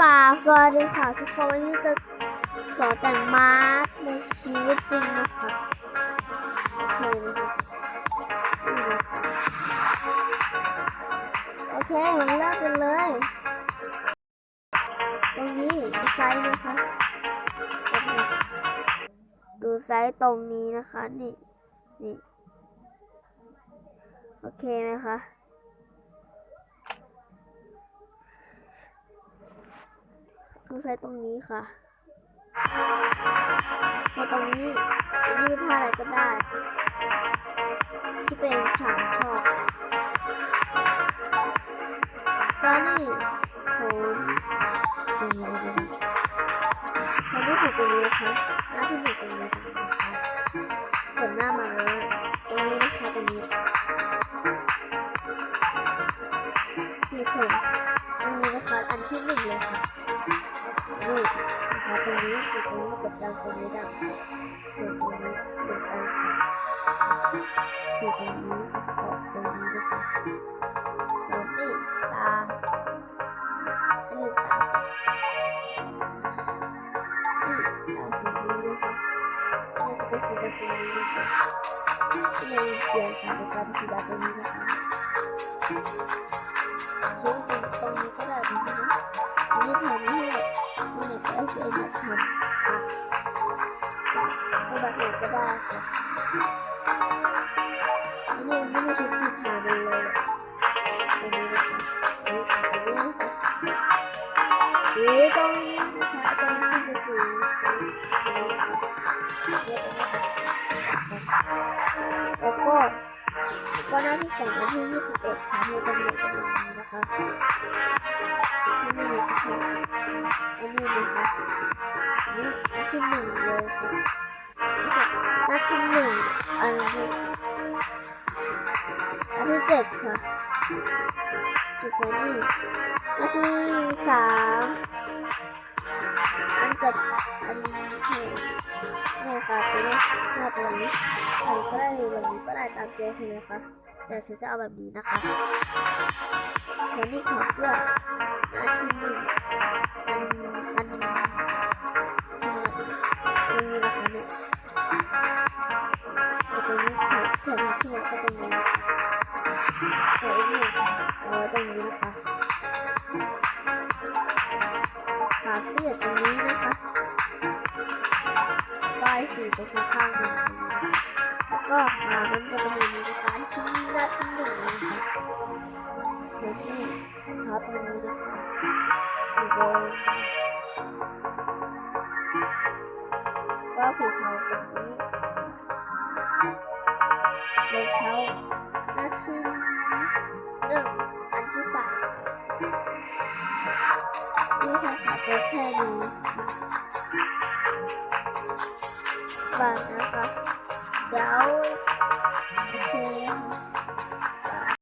กราบสวัสดีค่ะทุกคนวันนี้จะสอนแต่งมาในชีวิตจริงนะคะโอเคโอเคมันเริ่มกันเลย ตรงนี้ดูไซส์นะคะ ดูไซส์ตรงนี้นะคะ นี่ นี่ โอเคไหมคะ ดูไซส์ตรงนี้ค่ะพอตรงนี้อันนี้เป็นท่าอะไรก็ได้ ที่ตัวเองฉางชอบก็นี่ผมตรงนี้เลยตอนนี้ผมตรงนี้นะคะหน้าที่หนึ่งตรงนี้นะคะเปิดหน้ามาเลยตรงนี้นะคะตรงนี้นี่ผม นี้คือตรงนี้กดดันตรงนี้ดังส่วนตรงนี้กดดันส่วนตรงนี้กดตรงนี้นะคะส่วนนี่ตาอันนี้ตานี่ตาสีนี้นะคะนี่จะเป็นสีดำตรงนี้นะคะที่เราเปลี่ยนสีดำเป็นสีดำตรงนี้นะคะเชื่อมตรงตรงนี้ก็ได้นะคะนี่ทำให้ ก็เอเสียงมาทำอะเอาแบบไหนก็ได้ค่ะอันนี้มันไม่ใช่ชุดที่ทาเลยเลยตรงนี้นะคะนี่ตรงนี้นะคะนี่ตรงนี้นะคะตรงนี้จะสีตรงนี้นะคะแล้วก็ก็หน้าที่สองที่ยี่สิบเอ็ดค่ะให้ตำรวจตรงนี้นะคะที่นี่นะคะ อันนี้นะคะนี่อันที่หนึ่งเลยค่ะน้าที่หนึ่งอันที่อันที่เจ็ดค่ะจุดนี้หน้าที่สามอันเจ็ดอันที่เนี่ยค่ะตัวนี้หน้าตัวนี้อันก็ได้แบบนี้ก็ได้ตามใจคุณนะคะแต่ฉันจะเอาแบบนี้นะคะแล้วนี่ของเพื่อน อันอันตรงนี้นะคะเนี่ยตรงนี้แขนแขนที่มันก็ตรงนี้แขนนี่เอาไว้ตรงนี้นะคะขาเสื้อตรงนี้นะคะป้ายสีไปข้างข้างๆมันแล้วก็ขามันจะเป็นอย่างนี้นะคะชิ้นนี้น้าชิ้นหนึ่งนะคะเดี๋ยวนี่ขาตรงนี้นะคะ ก็สีเทาตรงนี้รองเท้าหน้าที่หนึ่งอันที่สามนี่ค่ะค่ะเป็นแค่นี้บาทนะคะเดี๋ยวโอเคนะคะ